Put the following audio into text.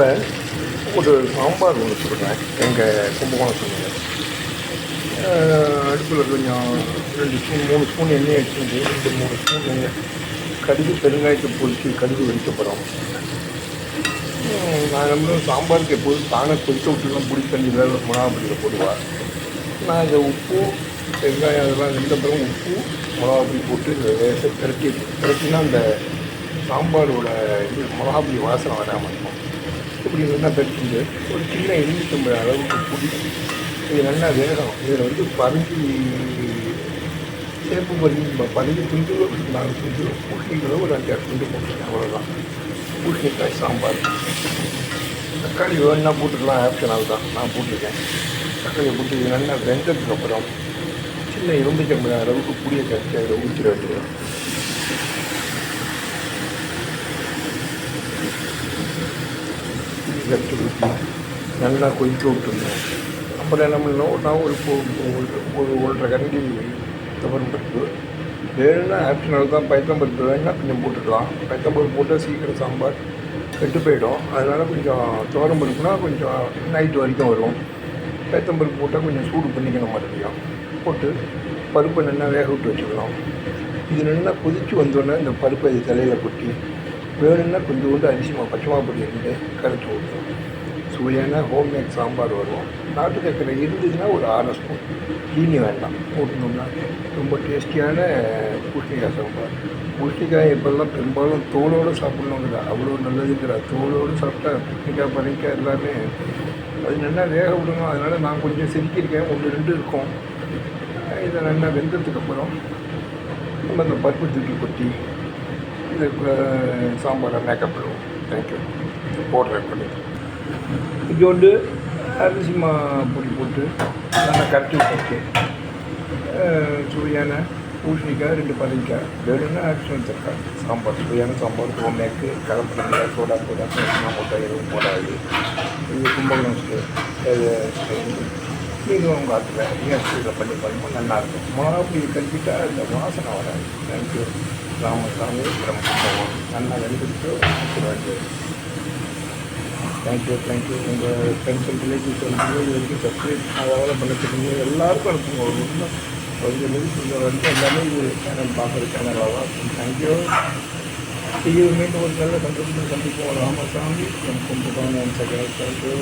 இப்போ ஒரு சாம்பார் ஒன்று சொல்கிறேன் எங்கள் கும்பகோணம் சொல்லுங்கள் அடுப்பில் கொஞ்சம் ரெண்டு ஸ்பூன் மூணு ஸ்பூன் எண்ணெய் வச்சுருந்து ரெண்டு மூணு ஸ்பூன் கடுகு பெருங்காயத்தை பொரிச்சு கடுகு வெடிக்க நான் வந்து சாம்பாருக்கு எப்போதும் தானே கொதிக்க விட்டுலாம் புளி தண்ணி வேறு மிளகாப்பொடியில் போடுவாள் நான் இந்த உப்பு வெங்காயம் அதெல்லாம் வெந்த பிறகு உப்பு மிளகாப்பொடி போட்டு இந்த லேசாக திரட்டி திரட்டினா அந்த சாம்பாரோட இது மிளகாப்பொடி வாசனை வராமல் இருக்கும். இப்படி நல்லா திரட்டிட்டு ஒரு சின்ன எலுமிச்சம்பழ அளவுக்கு பிடிச்சி இது நல்லா வேகம் இதில் வந்து பருங்கி சேப்பு பருங்கி பருங்கி துண்டு நாலு துண்டு பூசணிகளை ஒரு அஞ்சாறு துண்டு போட்டுருக்கேன் அவ்வளோதான் பூசணிக்காய் சாம்பார். தக்காளி வேணுன்னா போட்டுக்கலாம். ஆப்ஷனால் தான் நான் போட்டிருக்கேன். தக்காளி போட்டு இது நல்லா வெந்ததுக்கப்புறம் சின்ன எலுமிச்சம்பழ அளவுக்கு புளியை கரைச்சி அதில் ஊற்றி வேண்டியது புளி கரைச்சி ஊற்றி நல்லா கொதிக்க விட்டுருந்தோம் அப்புறம் என்ன பண்ணோம் நான் ஒரு ஒரு- ஒன்றரை கரண்டி துவரம் பருப்பு வேணும்னா ஆப்ஷனல் தான் பைத்தம்பருப்பு வேணால் கொஞ்சம் போட்டுக்கலாம் பைத்தம்பருப்பு போட்டால் சீக்கிரம் சாம்பார் கெட்டு போயிடும் அதனால் கொஞ்சம் துவரம் பருப்புனா கொஞ்சம் நைட் வரைக்கும் வரும் பைத்தம்பருப்பு போட்டால் கொஞ்சம் சூடு பண்ணிக்கணும் மறுபடியும் போட்டு பருப்பை நல்லா வேக விட்டு வச்சுக்கலாம். இது நல்லா கொதித்து வந்தோடனே இந்த பருப்பை இது தலையில் கொட்டி வேணும்னா கொஞ்சம் அரிசி மா பச்சை மாப்பொடி இருந்து கரைச்சி விட்டுரும் சுவையான ஹோம்மேட் சாம்பார் வரும். நாட்டு சக்கரை இருந்ததுன்னா ஒரு அரை ஸ்பூன் தீனி வேண்டாம். போட்டணும்னா ரொம்ப டேஸ்டியான பூசணிக்காய் சாம்பார். பூசணிக்காய் இப்போல்லாம் பெரும்பாலும் தோலோடு சாப்பிட்ணுங்கிற அவ்வளோ நல்லதுங்கிற தோலோடு சாப்பிட்டா பூசணிக்காய் பறிக்காய் எல்லாமே அது நல்லா வேக விடணும். அதனால் நான் கொஞ்சம் செதுக்கியிருக்கேன். ஒன்று ரெண்டு இருக்கும். இதை நல்லா வெந்ததுக்கு அப்புறம் நம்ம அந்த பருப்பு தூக்கி கொட்டி அஹ், சாம்பாரை மேக்கப் பண்ணுவோம் தேங்க்யூ போடுறேன் பண்ணி கொஞ்சோண்டு அரிசி மா பொடி போட்டு நல்லா கரைச்சி அஹ், சுவையான பூசணிக்காய் ரெண்டு பதவிக்காய் வேணும்னா அரிசி தக்காளி சாம்பார் சுவையான சாம்பார் ஹோம்மேக்கு கலப்பு தண்ணியாக சோடா போடா நான் போட்டால் எதுவும் போடாது. இது கும்பகோணம் நீங்களும் உங்கள் ஆற்றுல ஏன் ஸ்கூலில் பண்ணி பண்ணும்போது நல்லாயிருக்கும் மிளகாப்பொடி கட்டிட்டா இந்த வாசனை வராது. தேங்க்யூ ராமசாமி நம்ம கும்பகோணம் நல்லா வெளுத்துட்டு வேண்டியது தேங்க்யூ தேங்க்யூ உங்கள் ஃப்ரெண்ட்ஸ் அண்ட் ரிலேட்டிவ்ஸ் வந்து இது வரைக்கும் சப்ஸ்கிரைப் அதாவது பண்ணிட்டு எல்லாருக்கும் அனுப்புங்க. ஒரு இன்னும் கொஞ்சம் கொஞ்சம் வந்து எல்லாமே இது சேனல் பார்க்குற சேனலாக தான் இருக்கும். தேங்க்யூ டிவி மீண்டும் ஒரு நல்ல சந்தோஷமாக சந்திப்போம். ராமசாமி நம்ம கும்பகோணம் தேங்க்யூ